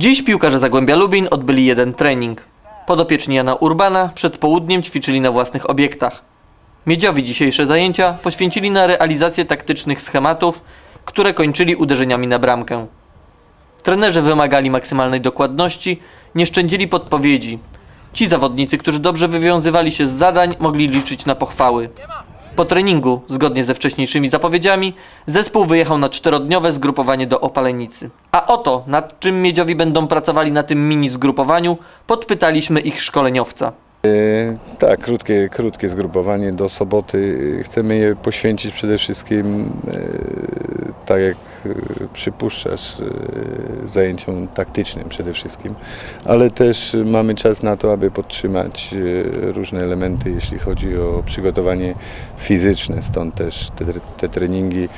Dziś piłkarze Zagłębia Lubin odbyli jeden trening. Podopieczni Jana Urbana przed południem ćwiczyli na własnych obiektach. Miedziowi dzisiejsze zajęcia poświęcili na realizację taktycznych schematów, które kończyli uderzeniami na bramkę. Trenerzy wymagali maksymalnej dokładności, nie szczędzili podpowiedzi. Ci zawodnicy, którzy dobrze wywiązywali się z zadań, mogli liczyć na pochwały. Po treningu, zgodnie ze wcześniejszymi zapowiedziami, zespół wyjechał na czterodniowe zgrupowanie do Opalenicy. A oto, nad czym miedziowi będą pracowali na tym mini zgrupowaniu, podpytaliśmy ich szkoleniowca. E, Tak, krótkie, krótkie zgrupowanie do soboty. Chcemy je poświęcić przede wszystkim, e, tak jak e, przypuszczasz, e, zajęciom taktycznym przede wszystkim, ale też mamy czas na to, aby podtrzymać e, różne elementy, jeśli chodzi o przygotowanie fizyczne. Stąd też te, te treningi,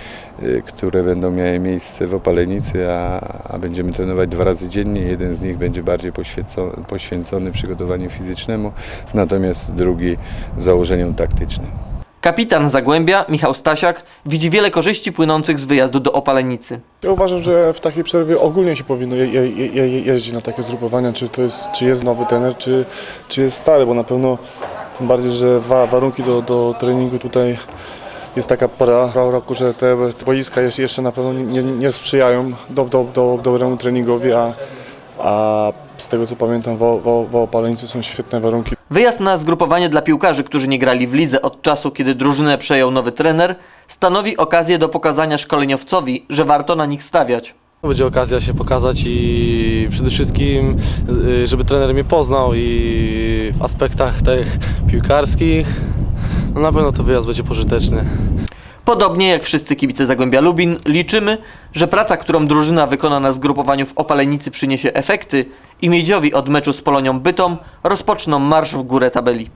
które będą miały miejsce w Opalenicy, a, a będziemy trenować dwa razy dziennie. Jeden z nich będzie bardziej poświęcony, poświęcony przygotowaniu fizycznemu, natomiast drugi założeniom taktycznym. Kapitan Zagłębia, Michał Stasiak, widzi wiele korzyści płynących z wyjazdu do Opalenicy. Ja uważam, że w takiej przerwie ogólnie się powinno je, je, je, je, jeździć na takie zgrupowania, czy to jest, czy jest nowy trener, czy, czy jest stary, bo na pewno tym bardziej, że wa, warunki do, do treningu tutaj jest taka pora roku, że te boiska jeszcze na pewno nie, nie sprzyjają do, do, do, dobremu treningowi, a, a z tego co pamiętam w, w, w Opaleńcu są świetne warunki. Wyjazd na zgrupowanie dla piłkarzy, którzy nie grali w lidze od czasu, kiedy drużynę przejął nowy trener, stanowi okazję do pokazania szkoleniowcowi, że warto na nich stawiać. Będzie okazja się pokazać i przede wszystkim, y, żeby trener mnie poznał i w aspektach tych piłkarskich, no na pewno to wyjazd będzie pożyteczny. Podobnie jak wszyscy kibice Zagłębia Lubin, liczymy, że praca, którą drużyna wykona na zgrupowaniu w Opalenicy przyniesie efekty i Miedziowi od meczu z Polonią Bytom rozpoczną marsz w górę tabeli.